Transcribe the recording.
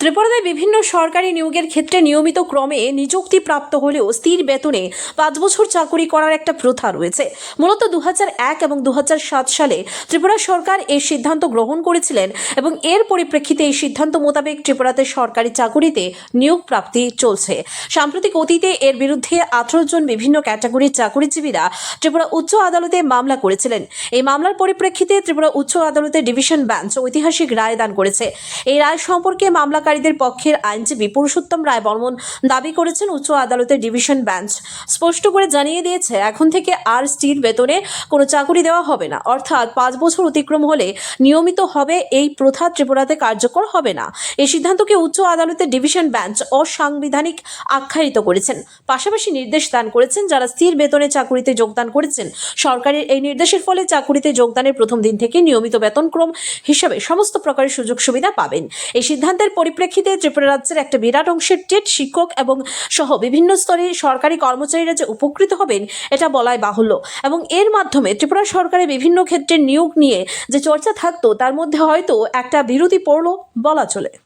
ত্রিপুরাতে বিভিন্ন সরকারি নিয়োগের ক্ষেত্রে নিয়মিত ক্রমে নিযুক্তি প্রাপ্ত হলেও স্থির বেতনে পাঁচ বছর চাকুরি করার একটা প্রথা রয়েছে। মূলত দু এক এবং দু হাজার সাত সালে ত্রিপুরা সরকার এই সিদ্ধান্ত গ্রহণ করেছিলেন এবং এর পরিপ্রেক্ষিতে এই সিদ্ধান্ত মোতাবেক ত্রিপুরাতে সরকারি চাকুরিতে নিয়োগ প্রাপ্তি চলছে। সাম্প্রতিক অতীতে এর বিরুদ্ধে আঠারো জন বিভিন্ন ক্যাটাগরির চাকুরিজীবীরা ত্রিপুরা উচ্চ আদালতে মামলা করেছিলেন। এই মামলার পরিপ্রেক্ষিতে ত্রিপুরা উচ্চ আদালতে ডিভিশন বেঞ্চ ঐতিহাসিক রায় দান করেছে। এই রায় সম্পর্কে মামলাকারীদের পক্ষের আইনজীবী পুরুষোত্তম রায় বর্মন দাবি করেছেন উচ্চ আদালতের ডিভিশন বেঞ্চ। স্পষ্ট করে জানিয়ে দিয়েছে, এখন থেকে আর স্থির বেতনে কোনো চাকুরি দেওয়া হবে না। অর্থাৎ পাঁচ বছর অতিক্রম হলে নিয়মিত হবে, এই প্রথা ত্রিপুরাতে কার্যকর হবে না। এই সিদ্ধান্তকে উচ্চ আদালতের ডিভিশন বেঞ্চ অসাংবিধানিক আখ্যায়িত করেছেন। পাশাপাশি নির্দেশ দান করেছেন, যারা স্থির বেতনে চাকুরিতে যোগদান করেছেন, সরকারের এই নির্দেশের ফলে চাকুরিতে যোগদানের প্রথম দিন থেকে নিয়মিত বেতনক্রম হিসাবে সমস্ত প্রকারের সুযোগ সুবিধা পাবেন। এই সিদ্ধান্তের পরিপ্রেক্ষিতে ত্রিপুরা রাজ্যের একটা বিরাট অংশের টেট শিক্ষক এবং সহ বিভিন্ন স্তরের সরকারি কর্মচারীরা যে উপকৃত হবেন, এটা বলাই বাহুল্য। এবং এর মাধ্যমে ত্রিপুরা সরকারের বিভিন্ন ক্ষেত্রে নিয়োগ নিয়ে যে চর্চা থাকতো, তার মধ্যে হয়তো একটা বিরতি পড়ল বলা চলে।